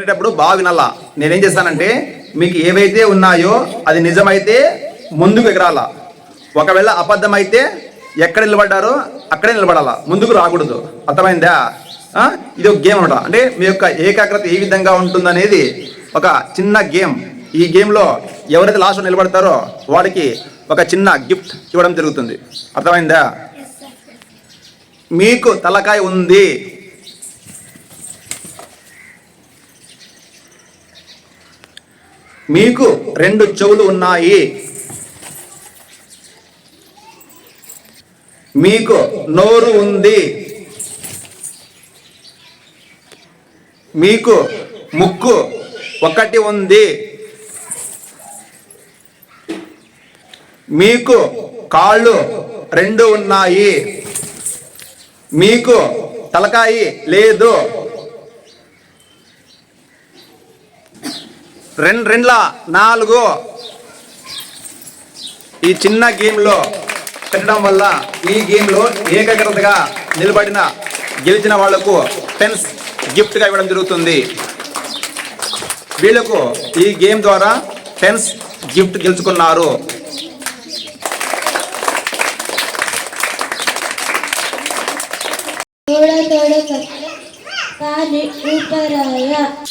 చేసేటప్పుడు బాగా వినాలా. నేనేం చేస్తానంటే మీకు ఏవైతే ఉన్నాయో అది నిజమైతే ముందుకు ఎగరాలా. ఒకవేళ అబద్ధం అయితే ఎక్కడ నిలబడ్డారో అక్కడే నిలబడాలా. ముందుకు రాకూడదు. అర్థమైందా? ఇది ఒక గేమ్ అనమాట. అంటే మీ యొక్క ఏకాగ్రత ఏ విధంగా ఉంటుందనేది ఒక చిన్న గేమ్. ఈ గేమ్లో ఎవరైతే లాస్ట్లో నిలబడతారో వాడికి ఒక చిన్న గిఫ్ట్ ఇవ్వడం జరుగుతుంది. అర్థమైందా? మీకు తలకాయ ఉంది. మీకు రెండు చెవులు ఉన్నాయి. మీకు నోరు ఉంది. మీకు ముక్కు ఒకటి ఉంది. మీకు కాళ్ళు రెండు ఉన్నాయి. మీకు తలకాయి లేదు. రెండు రెండ్ల. నాలుగు. ఈ చిన్న గేమ్లో పెట్టడం వల్ల ఈ గేమ్లో ఏకాగ్రతగా నిలబడిన గెలిచిన వాళ్ళకు పెన్స్ గిఫ్ట్గా ఇవ్వడం జరుగుతుంది. వీళ్ళకు ఈ గేమ్ ద్వారా పెన్స్ గిఫ్ట్ గెలుచుకున్నారు.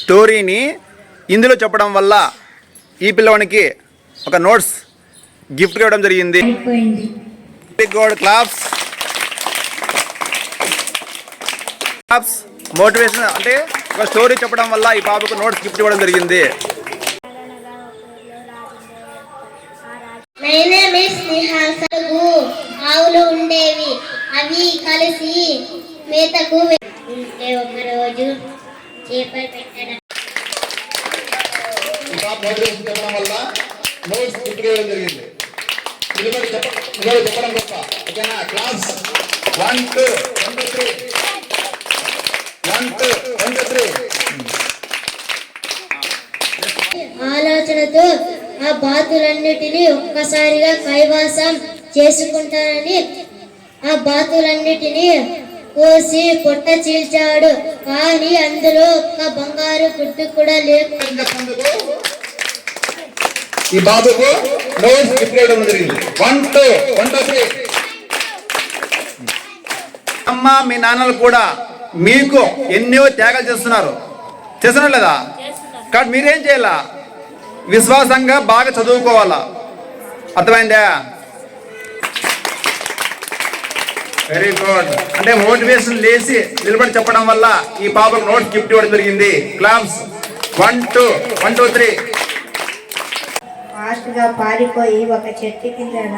స్టోరీని ఇందులో చెప్పడం వల్ల ఈ పిల్లవానికి ఒక నోట్స్ గిఫ్ట్ ఇవ్వడం జరిగింది. గుడ్ క్లాప్స్ క్లాప్స్ మోటివేషన్ అంటే ఒక స్టోరీ చెప్పడం వల్ల ఈ పాపకు నోట్స్ గిఫ్ట్ ఇవ్వడం జరిగింది. ఆవులు ఉండేవి అవి కలిసి మేతకు వె- ఉంటే ఒక రోజు చేపలు పెట్టడం మోటివేషన్ చెప్పడం వల్ల నోట్స్ జరిగింది. నిలబడి చెప్ప నిలబడి చెప్పడం గొప్ప. ఓకేనా? Class one two one two three. One two one two three. ఆలోచనతో ఆ బాతులన్నిటినీ ఒక్కసారిగా కైవాసం చేసుకుంటానని ఆ బాతులన్నిటినీ కోసి పొట్ట చీల్చాడు. కానీ అందులో ఒక్క బంగారు గుడ్డు కూడా చెప్పినందుకు ఈ బాబుకు నోట్స్ గిఫ్ట్ ఇవ్వడం జరిగింది. One two one two three అమ్మ మీ నాన్నలు కూడా మీకు ఎన్నో త్యాగాలు చేస్తున్నారు. చేస్తున్నారు లేదా? కాబట్టి మీరేం చేయాలా? విశ్వాసంగా బాగా చదువుకోవాలా? అర్థమైందా? వెరీ గుడ్ అంటే మోటివేషన్ లేసి నిలబడి చెప్పడం వల్ల ఈ పాపకు నోట్ గిఫ్ట్ ఇవ్వడం జరిగింది. Claps one two one two three ఫాస్ట్గా పారిపోయి ఒక చెట్టు కిందన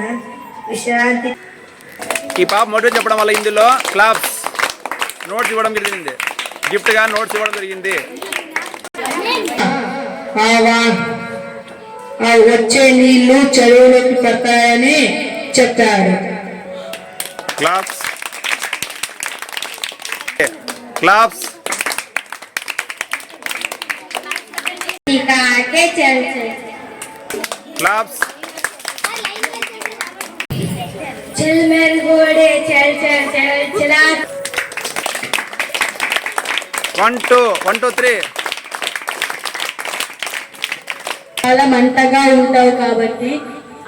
విశ్రాంతి ఈ పాప మోటివేట్ చెప్పడం వల్ల ఇందులో క్లాప్స్ నోట్స్ ఇవ్వడం జరిగింది. గిఫ్ట్గా నోట్స్ ఇవ్వడం జరిగింది. వచ్చే నీళ్ళు చెరువులోకి పడతాయని చెప్తాడు క్లాప్స్. క్లాప్స్. క్లాప్స్ చల్ మేర్ గోడే చల్ చల్ చల్ చలా one two one two three చాలా మంటగా ఉంటావు కాబట్టి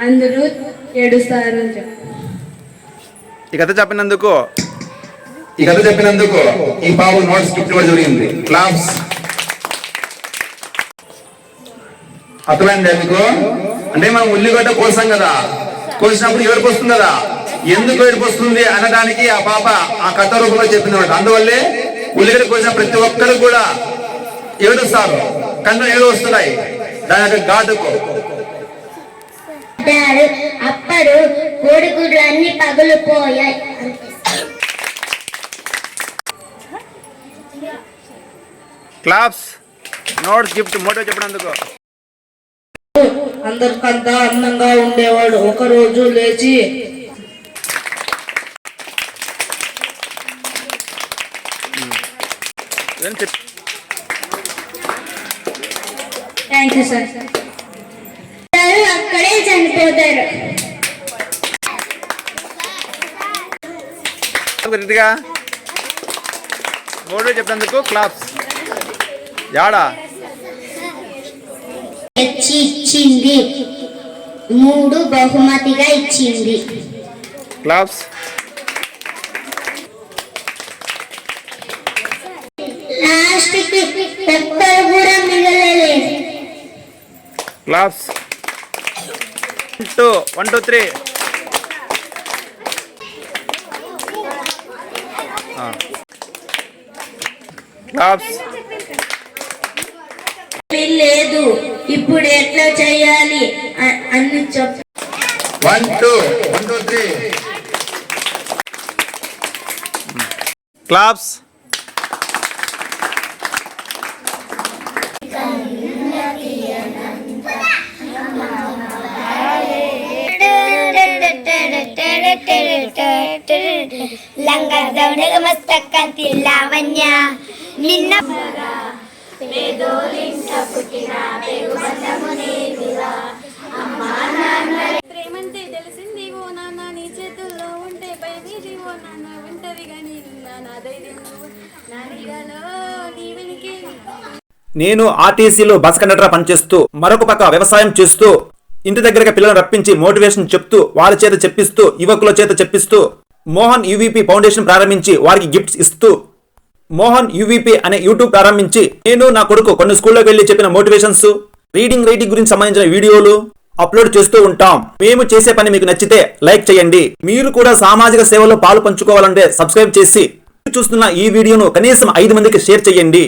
అందరూ ఏడుస్తారు అని చెప్పు. ఈ కథ చెప్పినందుకు ఈ కథ చెప్పినందుకు ఈ పాప నోట్స్ గిఫ్ట్ ఇవ్వడం జరిగింది క్లాప్స్ అర్థమైంది మీకు? అంటే మనం ఉల్లిగడ్డ కోసాం కదా. కోసినప్పుడు ఏడుపు వస్తుంది కదా? ఎందుకు ఏడుపు వస్తుంది అనడానికి ఆ పాప ఆ కథ రూపంలో చెప్పింది అనమాట. అందువల్లే ఉల్లిగడ్డ కోసిన ప్రతి ఒక్కరు కూడా ఏడుస్తారు కన్ను ఏడు వస్తున్నాయి. దాని యొక్క ఘాటుకు. అప్పుడు కోడిగుడ్లు అన్ని పగులుపోయాయి. క్లాప్స్ నోట్స్ గిఫ్ట్ మోటో చెప్పినందుకు. అందరికంతా అందంగా ఉండేవాడు. ఒక రోజు లేచి థ్యాంక్ యూ సార్. అక్కడే చనిపోతారు. మోటో చెప్పినందుకు క్లాప్స్. యాడా? ఇచ్చింది. మూడు బహుమతిగా ఇచ్చింది. క్లాప్స్ లాస్ట్కి పెప్పర్ కూడా మిగలలేదు claps two one two three claps ఇప్పుడు ఎట్లా చేయాలి? అని చెప్ one two one two three claps లంగదౌడగ మస్తకంతి లావణ్య. నిన్న ప్రేమంటే తెలిసింది ఓ నాన్న నీ చేతుల్లో ఉంటే భయమేది ఓ నాన్న ఒంటరిగా నేనున్నా నా ధైర్యం. నా నీడలో నీ వెనుకే. నేను ఆర్టీసీలో బస్ కండక్టర్ పనిచేస్తూ మరొక పక్క వ్యవసాయం చేస్తూ ఇంటి దగ్గరగా పిల్లలను రప్పించి మోటివేషన్ చెప్తూ వారి చేత చెప్పిస్తూ యువకుల చేత చెప్పిస్తూ మోహన్ యూవీపీ ఫౌండేషన్ ప్రారంభించి వారికి గిఫ్ట్స్ ఇస్తూ మోహన్ యూవీపీ అనే యూట్యూబ్ ప్రారంభించి నేను నా కొడుకు కొన్ని స్కూల్లోకి వెళ్ళి చెప్పిన మోటివేషన్స్ రీడింగ్ రైటింగ్ గురించి సంబంధించిన వీడియోలు అప్లోడ్ చేస్తూ ఉంటాం. మేము చేసే పని మీకు నచ్చితే లైక్ చేయండి. మీరు కూడా సామాజిక సేవలో పాలు పంచుకోవాలంటే సబ్స్క్రైబ్ చేసి చూస్తున్న ఈ వీడియోను కనీసం ఐదు మందికి షేర్ చేయండి.